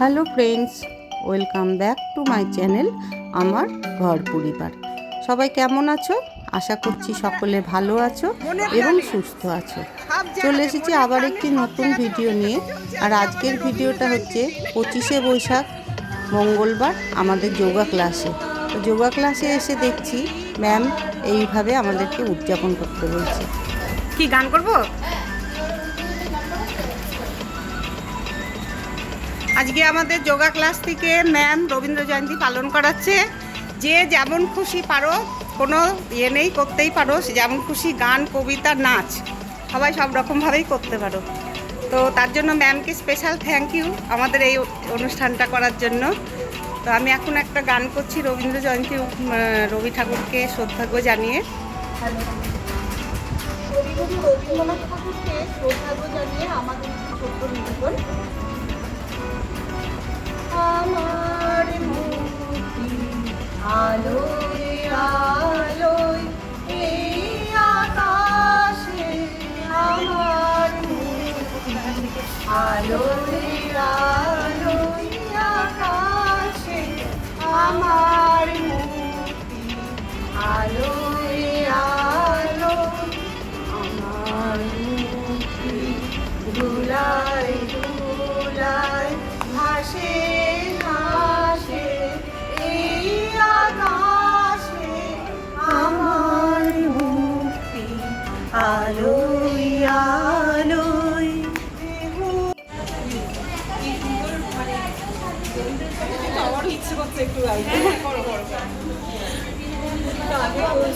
Hello friends, welcome back to my channel আমার ঘর পরিবার। সবাই কেমন আছো? আশা করছি সকলে ভালো আছো এবং সুস্থ আছো। চলে এসেছি আবার একটি নতুন ভিডিও নিয়ে। আর আজকের ভিডিওটা হচ্ছে পঁচিশে বৈশাখ, মঙ্গলবার আমাদের যোগা ক্লাসে। তো যোগা ক্লাসে এসে দেখছি ম্যাম এইভাবে আমাদেরকে উদযাপন করতে বলছে। কি গান করব? আজকে আমাদের যোগা ক্লাস থেকে ম্যাম রবীন্দ্র জয়ন্তী পালন করাচ্ছে। যে যেমন খুশি পারো, কোনো ইয়ে নেই, করতেই পারো যেমন খুশি গান, কবিতা, নাচ, সবাই সব রকমভাবেই করতে পারো। তো তার জন্য ম্যামকে স্পেশাল থ্যাংক ইউ আমাদের এই অনুষ্ঠানটা করার জন্য। তো আমি এখন একটা গান করছি রবীন্দ্র জয়ন্তী রবি ঠাকুরকে শ্রদ্ধাজ্ঞ জানিয়ে। রবীন্দ্রনাথ ঠাকুরকে জানিয়ে আমাদের নিবেদন আমার মুক্তি আলোয় আলোয় আকাশে আমার মুক্তি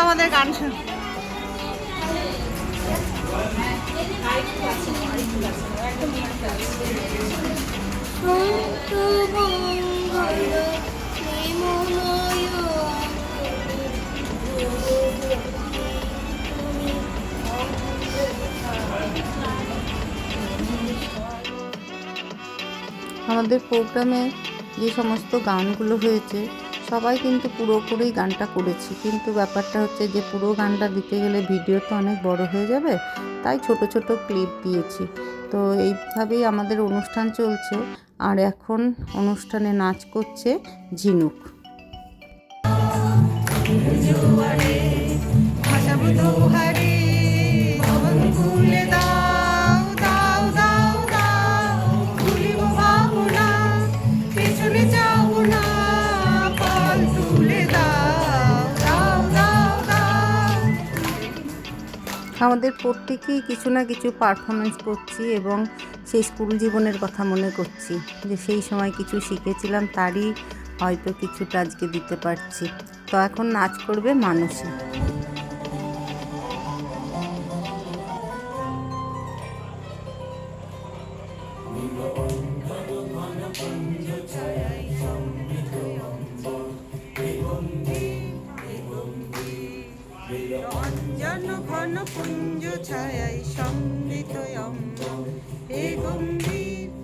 আমাদের গান শুন। আমাদের প্রোগ্রামে যে সমস্ত গানগুলো হয়েছে সবাই কিন্তু পুরোপুরি গানটা করেছি। কিন্তু ব্যাপারটা হচ্ছে যে পুরো গানটা দিতে গেলে ভিডিও তো অনেক বড় হয়ে যাবে, তাই ছোট ছোট ক্লিপ দিয়েছি। তো এইভাবেই আমাদের অনুষ্ঠান চলছে। আর এখন অনুষ্ঠানে নাচ করছে ঝিনুক। ভাষাবুধ আমাদের প্রত্যেকেই কিছু না কিছু পারফরমেন্স করছি এবং সেই স্কুল জীবনের কথা মনে করছি। যে সেই সময় কিছু শিখেছিলাম, তারই হয়তো কিছুটা আজকে দিতে পারছি। তো এখন নাচ করবে মানুষই। অঞ্জন ঘন পুঞ্জ ছায় সমৃত অম্ব গম্ভীর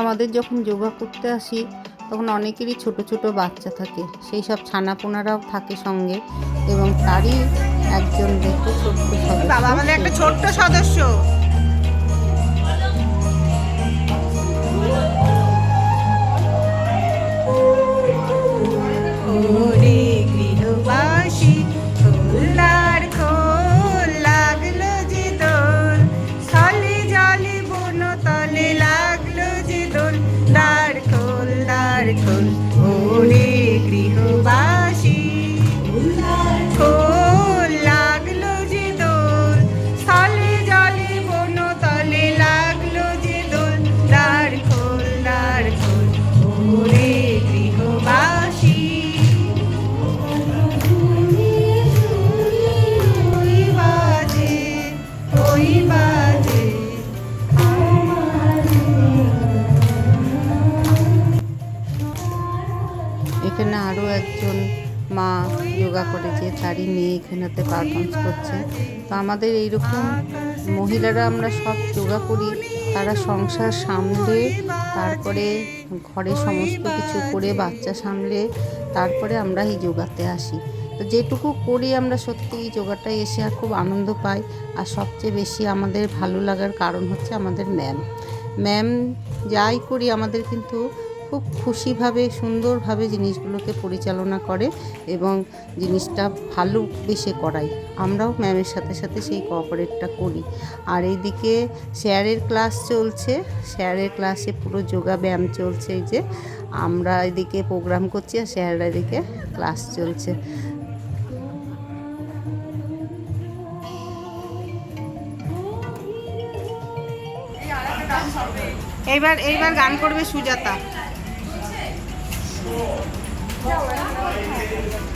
আমাদের যখন যোগা করতে আসি, তখন অনেকেরই ছোট ছোট বাচ্চা থাকে। সেই সব ছানাপোনারাও থাকে সঙ্গে এবং তারই একজন দেখতে ছোট্ট বাবা আমাদের একটা ছোট্ট সদস্য। মেয়ে এখানেতে পারফর্মস করছে। তো আমাদের এইরকম মহিলারা আমরা সব যোগা করি। তারা সংসার সামলে, তারপরে ঘরে সমস্ত কিছু করে বাচ্চা সামলে, তারপরে আমরা এই যোগাতে আসি। তো যেটুকু করি আমরা সত্যি এই যোগাটায় এসে আর খুব আনন্দ পাই। আর সবচেয়ে বেশি আমাদের ভালো লাগার কারণ হচ্ছে আমাদের ম্যাম। ম্যাম যাই করি আমাদের কিন্তু খুব খুশিভাবে, সুন্দরভাবে জিনিসগুলোকে পরিচালনা করে এবং জিনিসটা ভালো ভালোবেসে করাই আমরাও ম্যামের সাথে সাথে সেই কোঅপারেটটা করি। আর এইদিকে স্যারের ক্লাস চলছে। স্যারের ক্লাসে পুরো যোগা ব্যায়াম চলছে এই যে। আমরা এদিকে প্রোগ্রাম করছি আর শেয়াররা এদিকে ক্লাস চলছে। এইবার এইবার গান করবে সুজাতা। আজ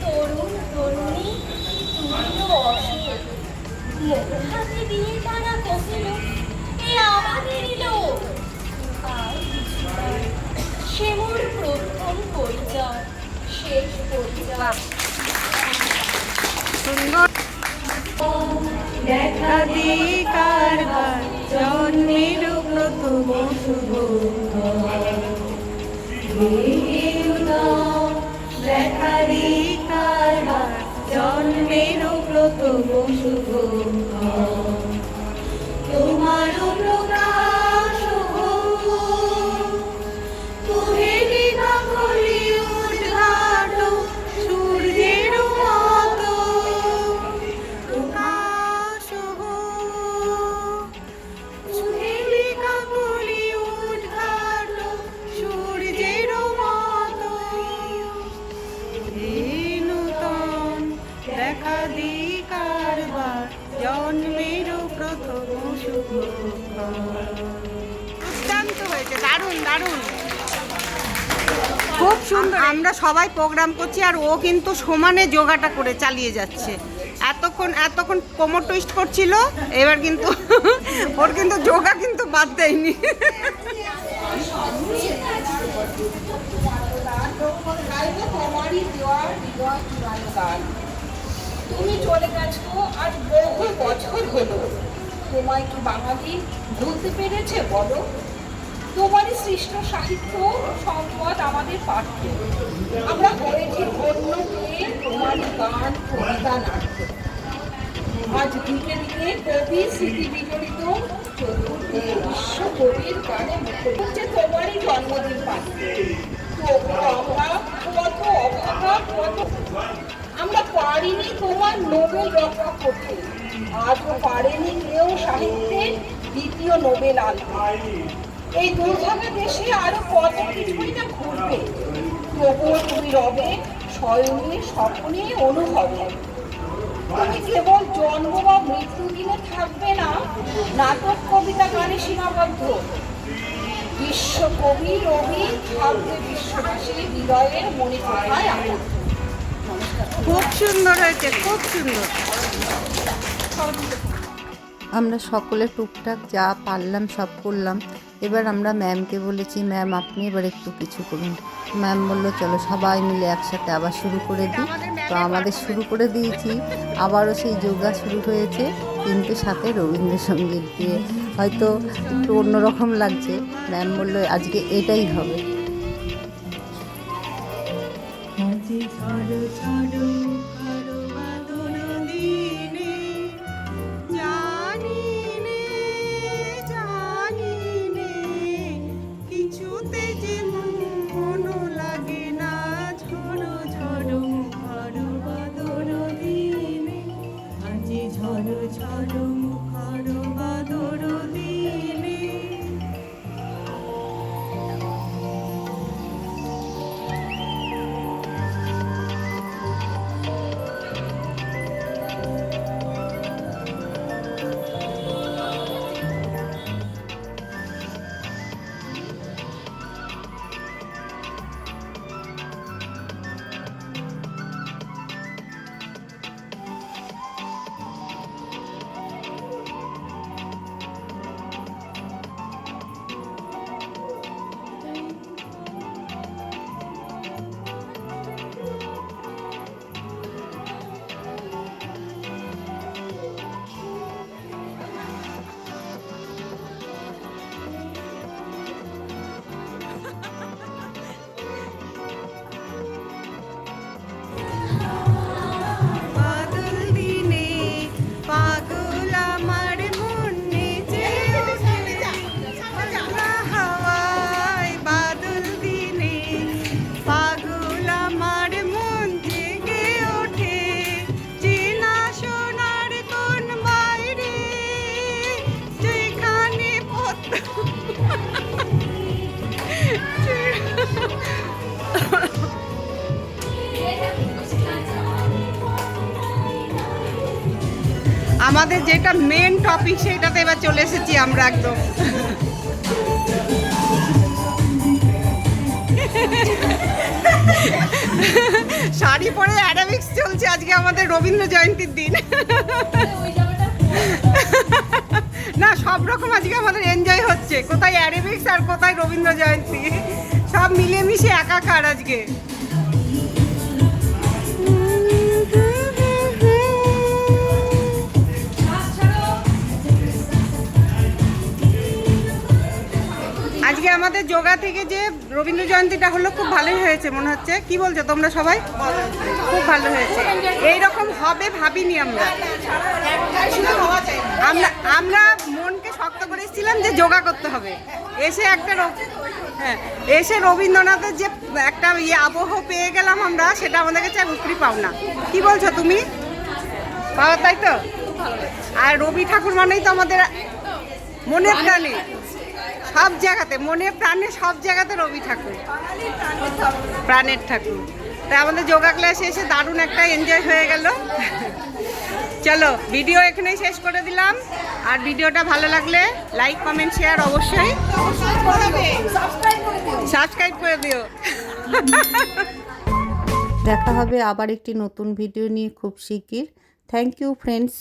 তরুণ তরুণী তুমিল অসুখ মুখ হাতে দিয়ে তারা কহিল এ আমাদেরই লোক। আর সে মোর প্রথম পরিচয় শেষ পরিচয়। সুন্দর। একাধিকার বার জন্মের প্রথম শুভ শুভ তোমার প্রকাশ দারুণ। খুব সুন্দর। আমরা সবাই প্রোগ্রাম করছি আর ও কিন্তু সমানে যোগাটা করে চালিয়ে যাচ্ছে। এতক্ষণ এতক্ষণ কোমর টুইস্ট করছিল এবার কিন্তু ওর কিন্তু যোগা কিন্তু বাদ দেয়নি। তুমি চলে গেছো আজ বহু বছর হলো। তোমায় কি বাঙালি ভুলতে পেরেছে বলো? তোমারই সৃষ্ট সাহিত্য সম্পদ আমাদের পাঠ্য। আমরা হয়েছি অন্য পেয়ে তোমারই গান, কবিতা, নাট্য। আজ দিকে দিকে কবি, স্মৃতি বিজড়িত বিশ্ব কবির গানে হচ্ছে তোমারই জন্মদিন তবুও আমরা কত অভাগা, কত আমরা পারিনি তোমার নোবেল রক্ষা করতে। আজও পারেনি কেউ সাহিত্যে দ্বিতীয় নোবেল আনতে। এই দুর্ভাগা দেশে আরও কত কিছুই না ঘুরবে তবুও তুমি রবে স্বয়ংে স্বপ্নে অনুভবে। তুমি কেবল জন্ম বা মৃত্যু দিনে থাকবে না নাটক কবিতা গানে সীমাবদ্ধ। বিশ্বকবি রবি থাকবে বিশ্ববাসী হৃদয়ের মনে কোথায় আবদ্ধ। খুব সুন্দর হয়েছে খুব সুন্দর। আমরা সকলে টুকটাক যা পারলাম সব করলাম। এবার আমরা ম্যামকে বলেছি ম্যাম আপনি এবার একটু কিছু করুন। ম্যাম বলল, চলো সবাই মিলে একসাথে আবার শুরু করে দিই। তো আমাদের শুরু করে দিয়েছি। আবারও সেই যোগা শুরু হয়েছে কিন্তু সাথে রবীন্দ্রসঙ্গীত দিয়ে। হয়তো একটু অন্যরকম লাগছে। ম্যাম বলল, আজকে এটাই হবে। ঝড় ঝড় আমাদের যেটা মেন টপিক সেটাতে এবার চলে এসেছি আমরা একদম। শাড়ি পরে অ্যারাবিক্স চলছে আজকে আমাদের রবীন্দ্র জয়ন্তীর দিন। না, সব রকম আজকে আমাদের এনজয় হচ্ছে। কোথায় অ্যারাবিক্স আর কোথায় রবীন্দ্র জয়ন্তী। সব মিলেমিশে একাকার আজকে। আজকে আমাদের যোগা থেকে যে রবীন্দ্র জয়ন্তীটা হলো খুব ভালোই হয়েছে, মনে হচ্ছে। কি বলছো তোমরা সবাই? খুব ভালো হয়েছে। এই রকম হবে ভাবিনি আমরা। আমরা আমরা মনকে শক্ত করে এসেছিলাম যে যোগা করতে হবে। এসে একটা হ্যাঁ এসে রবীন্দ্রনাথের যে একটা ইয়ে আবহ পেয়ে গেলাম আমরা, সেটা আমাদের কাছে উপরি পাও না। কি বলছো তুমি? পাও তাই তো? আর রবি ঠাকুর মানেই তো আমাদের মনের প্রাণে। সব জায়গাতে, মনে প্রাণে সব জায়গাতে রবি ঠাকুর। প্রাণের ঠাকুর। তাই আমাদের যোগা ক্লাসে এসে দারুণ একটা এনজয় হয়ে গেল। চলো ভিডিও এখানেই শেষ করে দিলাম। আর ভিডিওটা ভালো লাগলে লাইক কমেন্ট শেয়ার অবশ্যই। সাবস্ক্রাইব করে দিও। দেখা হবে আবার একটি নতুন ভিডিও নিয়ে খুব শিগগির। Thank you friends